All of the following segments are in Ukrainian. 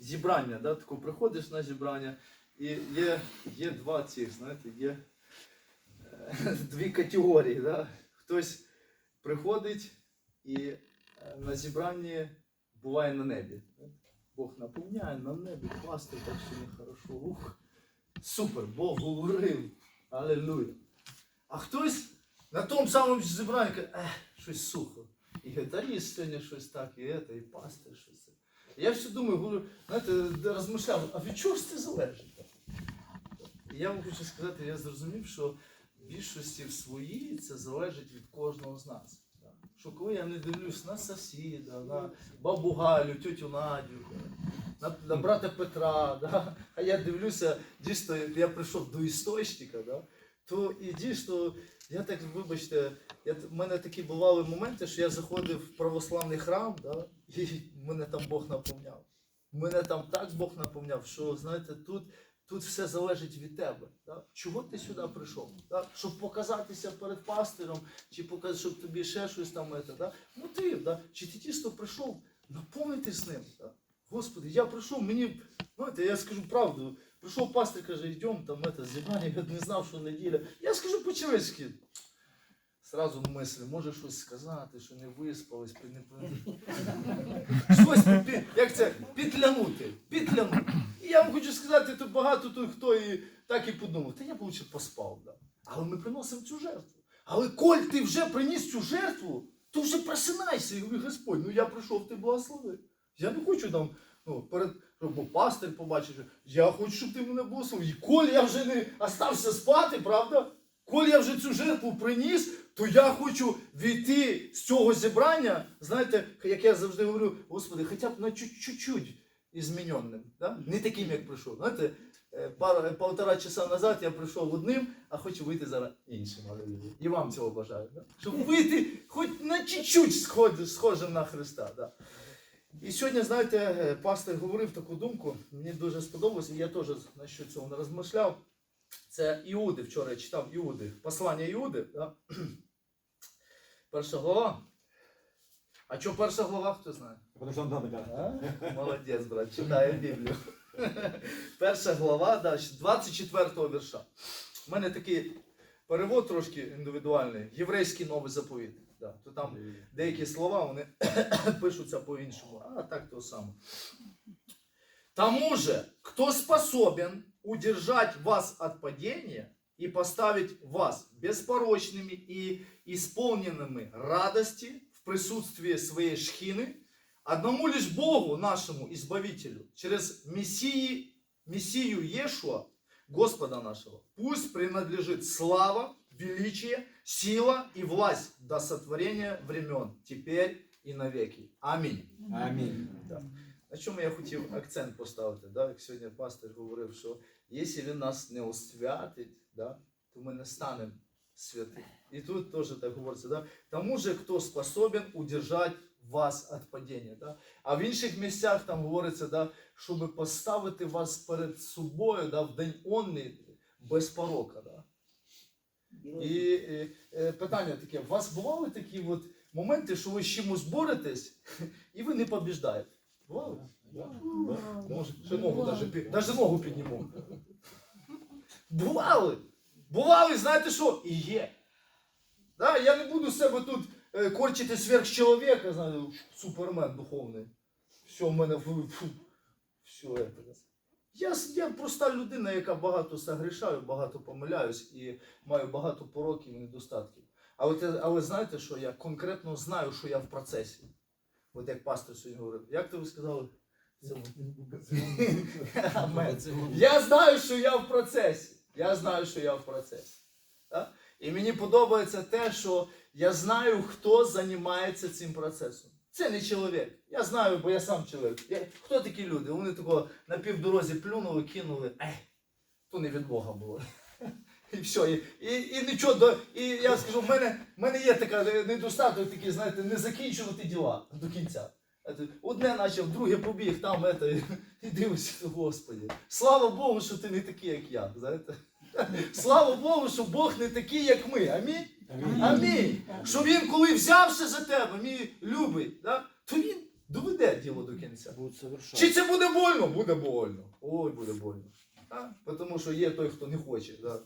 зібрання, да? тако приходиш на зібрання, і є, є два цих, знаєте, є е, дві категорії. Да? Хтось приходить і е, на зібранні буває на небі. Бог наповняє на небі, пасти так сьогодні хорошо. Ух, супер, Бог говорив. Аллилуйя. А хтось на тому самому зібранні каже, ех, щось сухо. І гітаріст сьогодні щось так, і це, і пастир щось. Я все думаю, говорю, знаєте, розмишляв, а від чого ж це залежить? Я вам хочу сказати, я зрозумів, що в більшості в своїй це залежить від кожного з нас. Що коли я не дивлюсь на сусіда, на бабу Галю, тетю Надю, на, на брата Петра, а я дивлюся, дійсно, я прийшов до істочника, да, то і дійсно, я так, вибачте, я, в мене такі бували моменти, що я заходив в православний храм, да, і мене там Бог наповняв. Мене там так Бог наповняв, що знаєте, тут, тут все залежить від тебе. Да? Чого ти сюди прийшов? Да? Щоб показатися перед пастиром, чи показ... щоб тобі ще щось там. Это, да? Мотив, да? чи ти дійсно прийшов наповнитись ним. Да? Господи, я прийшов, мені, знаєте, я скажу правду. Прийшов пастир, каже, йдемо там это, зібрання, я не знав, що неділя. Я скажу по-чоловічки. Сразу мислі, може щось сказати, що не виспались, під- не щось під, як це підлянути, підлянути. І я вам хочу сказати, тут багато тут хто і так і подумав, та я б лучше поспав. Да. Але ми приносимо цю жертву. Але коль ти вже приніс цю жертву, то вже просинайся і говори, Господь, ну я прийшов, ти благослови. Я не хочу там, ну, перед, щоб пастир побачив, що я хочу, щоб ти мене благословив. І коль я вже не остався спати, правда? Коль я вже цю жертву приніс, то я хочу війти з цього зібрання, знаєте, як я завжди говорю, Господи, хоча б на чуть- чуть-чуть зміненним. Да? Не таким, як прийшов. Знаєте, е, пара, полтора часа назад я прийшов одним, а хочу вийти зараз іншим. І вам цього бажаю. Да? Щоб вийти хоч на чуть-чуть схожим на Христа. Да? І сьогодні, знаєте, пастор говорив таку думку, мені дуже сподобалось, і я теж на що цього не розмишляв. Це Іуди, вчора я читав Іуди, послання Іуди. Да? Перша глава. А що перша глава, хто знає? А? Молодець, брат, читає Біблію. Перша глава, да, 24 вірша. У мене такий перевод трошки індивідуальний, єврейський новий заповіт. Да. То там деякі слова вони пишуться по-іншому, а так то саме. Тому же, кто способен удержать вас от падения и поставить вас беспорочными и исполненными радости в присутствии своей шхины, одному лишь Богу, нашему Избавителю, через Мессии, Мессию Иешуа, Господа нашего, пусть принадлежит слава, величие, сила и власть до сотворения времен, теперь и навеки. Аминь. Аминь. Да. На чому я хотів акцент поставити, да? як сьогодні пастор говорив, що якщо він нас не освятить, да? то ми не станемо святим. І тут теж так говориться, да? тому же, хто способен удержати вас від падіння. Да? А в інших місцях там говориться, да, щоб поставити вас перед собою да, в день онний без порока. Да? І е, е, питання таке: у вас бували такі от моменти, що ви з чимось боретесь, і ви не побіждаєте? Бували? Може, ще ногу даже, пі- даже ногу підніму. Бували. Бували, знаєте що? І є. Да? Я не буду з себе тут е, корчити сверхчоловіка, знаєте, супермен духовний. Все, в мене фу, фу, все это. Я, я проста людина, яка багато согрішаю, багато помиляюсь і маю багато пороків і недостатків. Але, але знаєте, що я конкретно знаю, що я в процесі. От як пастор сьогодні говорив, як то ви сказали? Я знаю, що я в процесі. Я знаю, що я в процесі. І мені подобається те, що я знаю, хто займається цим процесом. Це не чоловік. Я знаю, бо я сам чоловік. Я... Хто такі люди? Вони такого на півдорозі плюнули, кинули. Ей, то не від Бога було. І все. І, і, і нічого до. І я скажу, в мене, в мене є така недостаток такий, знаєте, не закінчувати діла до кінця. Одне почав, друге побіг, там ето, і дивишся, Господі. Слава Богу, що ти не такий, як я. Знаєте? Слава Богу, що Бог не такий, як ми. Амінь. Амінь. Що він, коли взявся за тебе, мій любий, да, то він доведе діло до кінця. Чи це буде больно? Буде больно. Ой, буде больно. А? Тому що є той, хто не хоче. Да?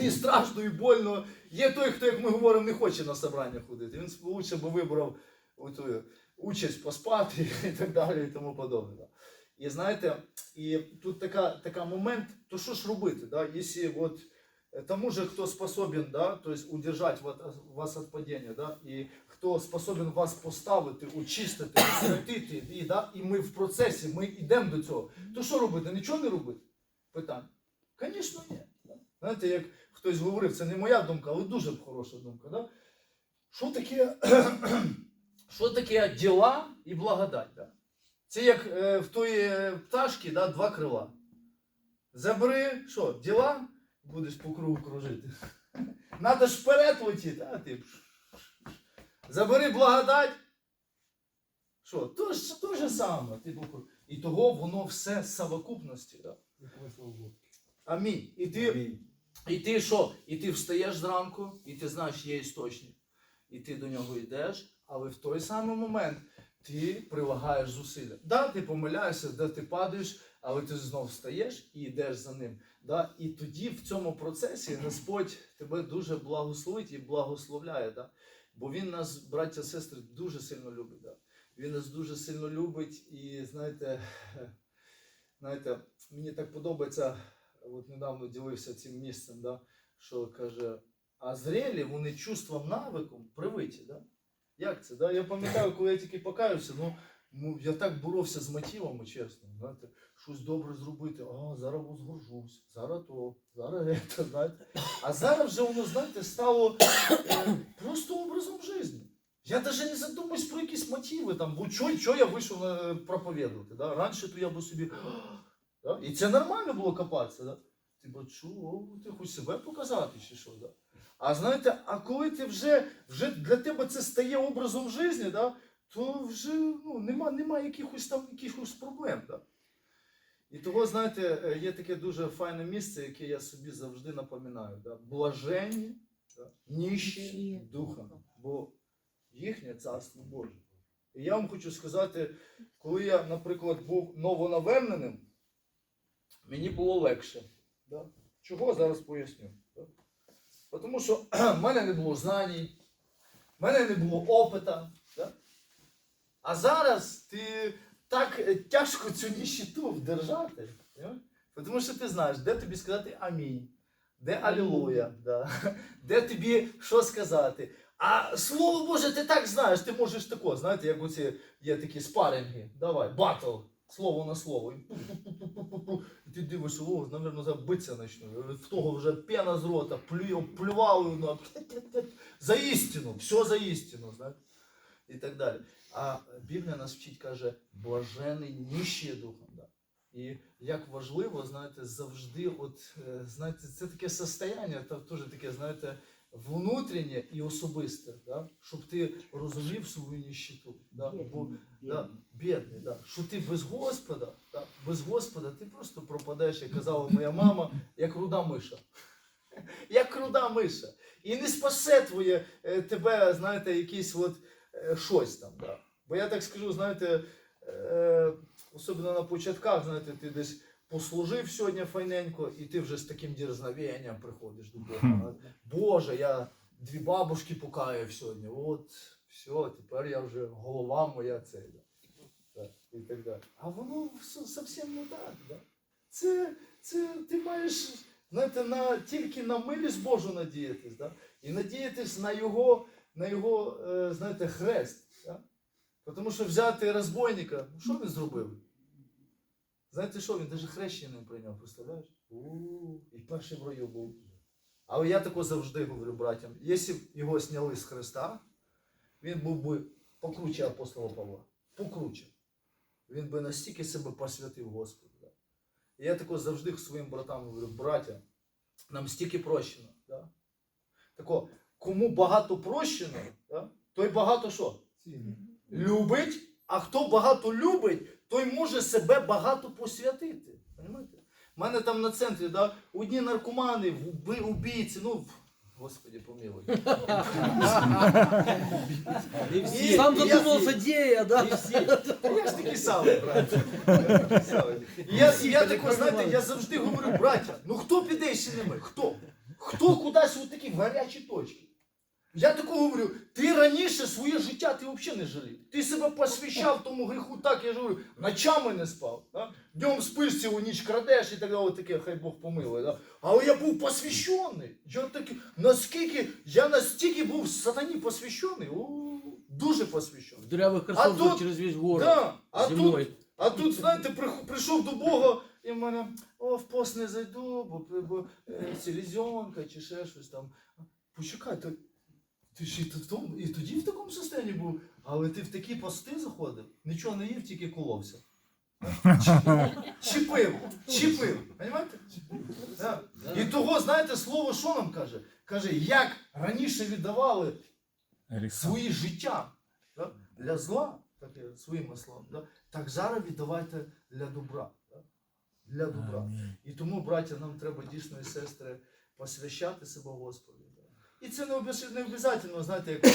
І страшно, і больно. Є той, хто, як ми говоримо, не хоче на собрання ходити. Він лучше би вибрав оту участь поспати і так далі, і тому подобне. Да. І знаєте, і тут така, така момент, то що ж робити, да? якщо от тому же, хто способен, да, то есть удержать вас, від падіння, да, і хто способен вас поставити, очистити, освятити, і, да, і ми в процесі, ми йдемо до цього, то що робити? Нічого не робити? Питання. Звісно, ні. Знаєте, як хтось говорив, це не моя думка, але дуже хороша думка. Да? Що таке, що таке діла і благодать? Да? Це як е, в тої пташки да, два крила. Забери, що, діла, будеш по кругу кружити. Надо ж вперед летіти, а ти. Забери благодать. Що, то ж то же саме. Ти по кругу. І того воно все з совокупності. Да? Амінь. І ти Аминь. і ти що? І ти встаєш зранку, і ти знаєш, є істочник. І ти до нього йдеш, але в той самий момент ти прилагаєш зусилля. Да, ти помиляєшся, де ти падаєш, але ти знов встаєш і йдеш за ним. Да? І тоді в цьому процесі Господь тебе дуже благословить і благословляє. Да? Бо Він нас, браття сестри, дуже сильно любить. Да? Він нас дуже сильно любить, і знаєте, знаєте, мені так подобається от недавно ділився цим місцем, да, що каже, а зрелі вони чувством навиком привиті. Да? Як це? Да? Я пам'ятаю, коли я тільки покаюся, ну, ну я так боровся з мотивами, чесно. Знаєте, щось добре зробити, а зараз возгоржусь, зараз то, зараз це, знаєте. А зараз вже воно, знаєте, стало е, просто образом життя. Я навіть не задумуюсь про якісь мотиви, там, бо що, що я вийшов на, проповідувати. Да? Раніше то я би собі. Да? І це нормально було копатися. Да? Ти бо чого, ти хоч себе показати чи що? Да? А знаєте, а коли ти вже, вже для тебе це стає образом життя, да? То вже ну, нема, нема якихось там якихось проблем. Да? І того, знаєте, е, є таке дуже файне місце, яке я собі завжди напоминаю. Да? Блаженні, да? ніщі духом, бо їхнє царство Боже. І я вам хочу сказати, коли я, наприклад, був новонаверненим, мені було легше. Да? Чого зараз поясню? Да? Тому що в мене не було знань, в мене не було опита. А зараз ти так е, тяжко цю ніщиту вдержати. Тому що ти знаєш, де тобі сказати амінь, де алілуя, да? де тобі що сказати. А слово Боже, ти так знаєш, ти можеш тако, знаєте, як оці є такі спаринги. Давай, батл, слово на слово. І. Ти дивишся, о, напевно, забитися почну. В того вже пена з рота, плював на за істину, все за істину, знаєте. І так далі. А Біблія нас вчить, каже, блажений ніщі духом. Да? І як важливо, знаєте, завжди, от, е, знаєте, це таке состояння, та теж таке, знаєте, внутрішнє і особисте, да? щоб ти розумів свою ніщиту. Да? Бо, да, бідний, да. що ти без Господа, да? без Господа ти просто пропадеш, як казала моя мама, як руда миша. Як руда миша. І не спасе твоє, е, тебе, знаєте, якийсь от, щось там. Да? Бо я так скажу, знаєте, е, особливо на початках, знаєте, ти десь послужив сьогодні файненько, і ти вже з таким дерзновенням приходиш до Бога. Боже, я дві бабушки покаяв сьогодні. От, все, тепер я вже голова моя. Да. Да, і так далі. А воно зовсім не так. Да. Це, це ти маєш знаєте, на, тільки на милість Божу надіятись, да? і надіятись на його, на його е, знаєте, хрест. Да? Тому що взяти розбойника, ну, що він зробив? Знаєте що, він навіть хрещення не прийняв, представляєш? І перший в раю був. Але я тако завжди говорю братям, якщо б його зняли з Христа, він був би покруче апостола Павла. Покруче. Він би настільки себе посвятив Господу. Да? І я тако завжди своїм братам говорю, браття, нам стільки прощено. Да? Тако, кому багато прощено, той багато що? любить, а хто багато любить, той може себе багато посвятити. Понимаєте? У мене там на центрі да, одні наркомани, вби- убійці, ну, Господи, помилуй. Сам Я- задумался Дея, да? Я ж такий самий, брат. Я Я, тако, знаєте, я завжди говорю, браття, ну хто піде ще не ми? Хто? Хто кудись у такі гарячі точки? Я тако говорю, ти раніше своє життя ти взагалі не жалів. Ти себе посвящав тому гріху так, я ж говорю, ночами не спав. Да? Днем спиш цілу ніч крадеш і так далі, таке, хай Бог помилує. Да? Але я був посвящений. Я такий, наскільки, я настільки був сатані посвящений, о, дуже посвящений. В дырявых кроссовках тут- через весь город. Да, а тут а тут, знаєте, прих- прийшов до Бога, і в мене о, в пост не зайду, бо, бо е, селезенка чи ще щось там. Почекай, то, ти ж і, в тому, і тоді в такому стані був, але ти в такі пости заходив, нічого не їв, тільки коловся. Чіпив, чіпив. Да. І того, знаєте, слово що нам каже? Каже, як раніше віддавали свої життя да? для зла, так я своїми словами, да? так зараз віддавайте для добра. Да? Для добра. І тому, браття, нам треба дійсно і сестри посвящати себе Господу. І це не обов'язково, знаєте, як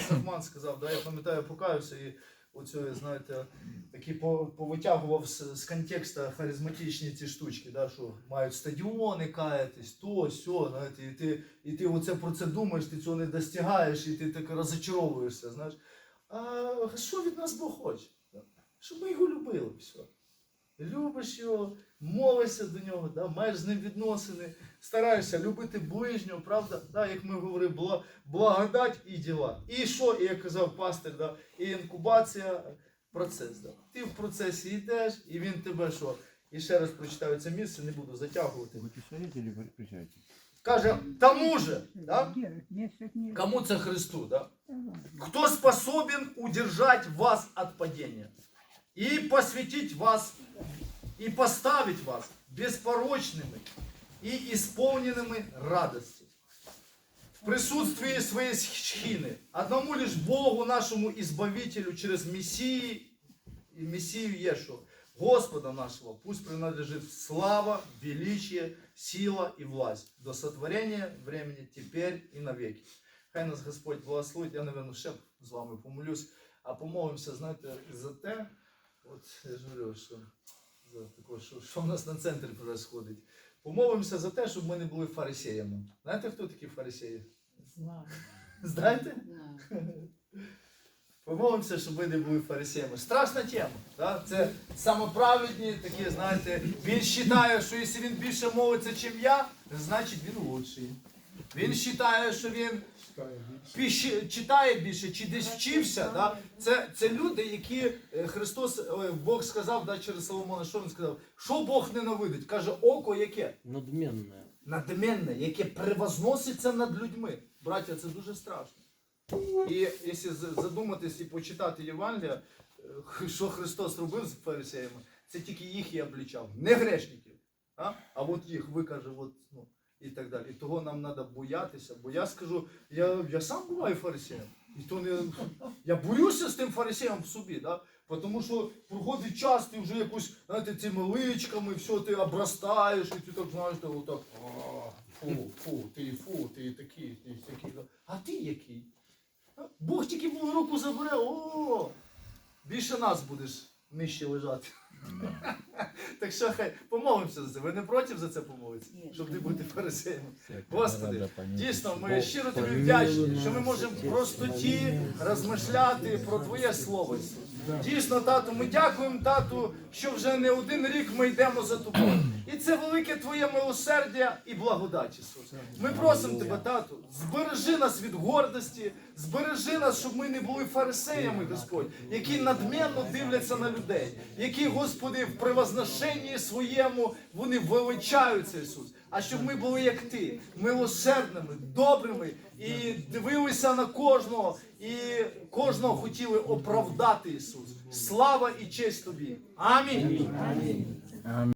Сахман сказав, да? я пам'ятаю, покаюся і оцю, знаєте, такі повитягував з, з контексту харизматичні ці штучки, да, що мають стадіони каятись, то, сьо, знаєте, і ти, і ти оце про це думаєш, ти цього не достигаєш, і ти так розочаровуєшся, знаєш. А що від нас Бог хоче? Щоб ми його любили, все. Любиш його, молишся до нього, да? маєш з ним відносини, стараєшся любити ближнього, правда? Да? Як ми говорили, бла- благодать і діла. І що, і як казав пастир, да? і інкубація, процес. Да? Ти в процесі йдеш, і він тебе що? І ще раз прочитаю це місце, не буду затягувати. Каже, тому же, да? Кому це Христу, да? кто способен удержать вас от падения и посвятить вас, и поставить вас беспорочными и исполненными радости. В присутствии своей схины, одному лишь Богу нашему Избавителю через Мессии, Мессию Ешу, Господа нашего, пусть принадлежит слава, величие, сила и власть до сотворения времени, теперь и навеки. Хай нас Господь благословить. Я, напевно, ще з вами помолюсь, а помолимося, знаєте, за те, от я ж говорю, що, за таке, що, що в нас на центрі відбувається. Помолимося за те, щоб ми не були фарисеями. Знаєте, хто такі фарисеї? Знаю. Знаєте? Знаю. Помолимося, щоб ми не були фарисеями. Страшна тема. Да? Це самоправедні такі, знаєте, він вважає, що якщо він більше молиться, ніж я, значить він лучший. Він вважає, що він піщ- читає більше чи десь вчився. Да? Це, це люди, які е, Христос, ой, Бог сказав да, через Соломона, що він сказав? Що Бог ненавидить? Каже, око яке? Надменная. надменне, яке превозноситься над людьми. Браття, це дуже страшно. І якщо задуматись і почитати Євангелія, е, що Христос робив з фарисеями, це тільки їх і облічав, не грешників. А, а от їх викаже, от, ну, і так далі. І того нам треба боятися, бо я скажу, я, я сам буваю фарисеєм. І то не, я борюся з тим фарисеєм в собі, да? тому що проходить час, ти вже якось, знаєте, цими личками, все, ти обростаєш, і ти так знаєш, ти отак, фу, фу, ти, фу, ти такий, ти такий. А ти який? Бог тільки мою руку забере, о, більше нас будеш нижче лежати. Так що хай помолимося за це. Ви не проти за це помолитися? Щоб не бути фарисеями. Господи, дійсно, ми щиро тобі вдячні, що ми можемо в простоті розмишляти про Твоє Слово. Дійсно, тату, ми дякуємо, тату, що вже не один рік ми йдемо за тобою. І це велике Твоє милосердя і благодать, Ісус. Ми просимо Тебе, тату, збережи нас від гордості, збережи нас, щоб ми не були фарисеями, Господь, які надменно дивляться на людей, які, Господи, в превозношенні своєму вони величаються, Ісус. А щоб ми були як ти, милосердними, добрими і дивилися на кожного, і кожного хотіли оправдати Ісус. Слава і честь тобі. Амінь.